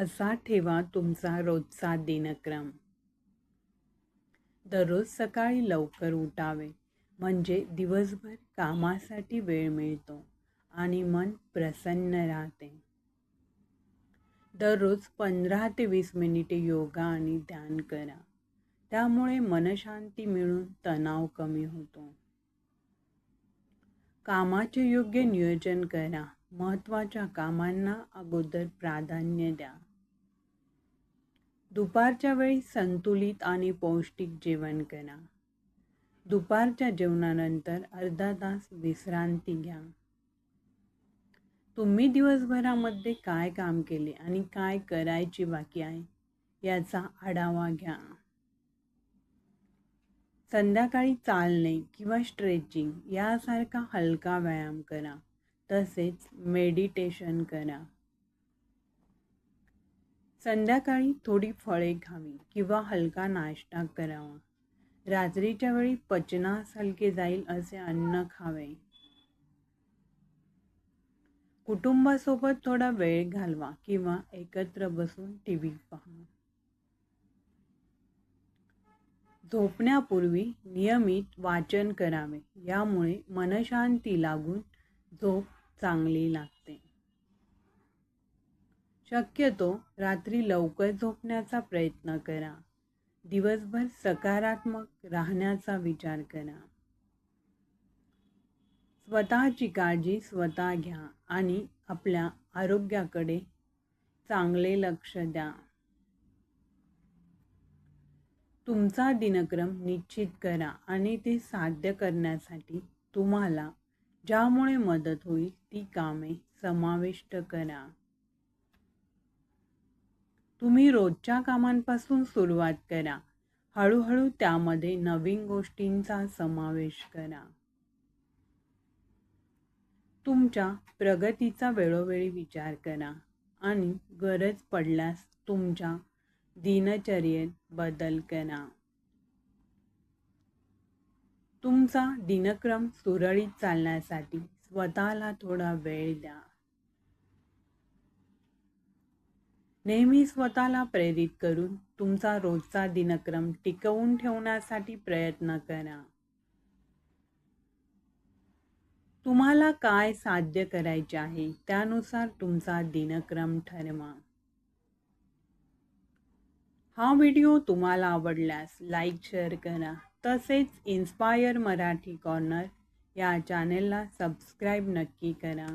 असा ठेवा तुमचा रोजचा दिनक्रम. दररोज सकाळी लवकर उठावे म्हणजे दिवसभर कामासाठी वेळ मिळतो आणि मन प्रसन्न राहते. दररोज पंधरा ते वीस मिनिटे योगा आणि ध्यान करा. त्यामुळे मनशांती मिळून तणाव कमी होतो. कामाचे योग्य नियोजन करा. महत्त्वाच्या कामांना अगोदर प्राधान्य द्या. दुपारच्या वेळी संतुलित आणि पौष्टिक जेवण करा. दुपारच्या जेवणानंतर अर्धा तास विश्रांती घ्या. तुम्ही दिवसभरामध्ये काय काम केले आणि काय करायची बाकी आहे याचा आढावा घ्या. संध्याकाळी चालणे किंवा स्ट्रेचिंग यासारखा हलका व्यायाम करा. तसेच मेडिटेशन करा. संध्याकाळी थोडी फळे खावी किंवा हलका नाश्ता करावा. रात्रीच्या वेळी पचनास हलके जाईल असे अन्न खावे. कुटुंबासोबत थोडा वेळ घालवा किंवा एकत्र बसून टी व्ही पहा. झोपण्यापूर्वी नियमित वाचन करावे. यामुळे मनशांती लागून झोप चांगली लागते. शक्यतो रात्री लवकर झोपण्याचा प्रयत्न करा. दिवसभर सकारात्मक राहण्याचा विचार करा. स्वतःची काळजी स्वतः घ्या आणि आपल्या आरोग्याकडे चांगले लक्ष द्या. तुमचा दिनक्रम निश्चित करा आणि ते साध्य करण्यासाठी तुम्हाला ज्यामुळे मदत होईल ती कामे समाविष्ट करा. तुम्ही रोजच्या कामांपासून सुरुवात करा. हळूहळू त्यामध्ये नवीन गोष्टींचा समावेश करा. तुमच्या प्रगतीचा वेळोवेळी विचार करा आणि गरज पडल्यास तुमच्या दिनचर्येत बदल करा. तुमचा दिनक्रम सुरळीत चालण्यासाठी स्वतःला थोडा वेळ द्या. नेहमी स्वतःला प्रेरित करून तुमचा रोजचा दिनक्रम टिकवून ठेवण्यासाठी प्रयत्न करा. तुम्हाला काय साध्य करायचे आहे त्यानुसार तुमचा दिनक्रम ठरवा. हा व्हिडिओ तुम्हाला आवडल्यास लाईक शेअर करा. तसेच इन्स्पायर मराठी कॉर्नर या चॅनेलला सबस्क्राईब नक्की करा.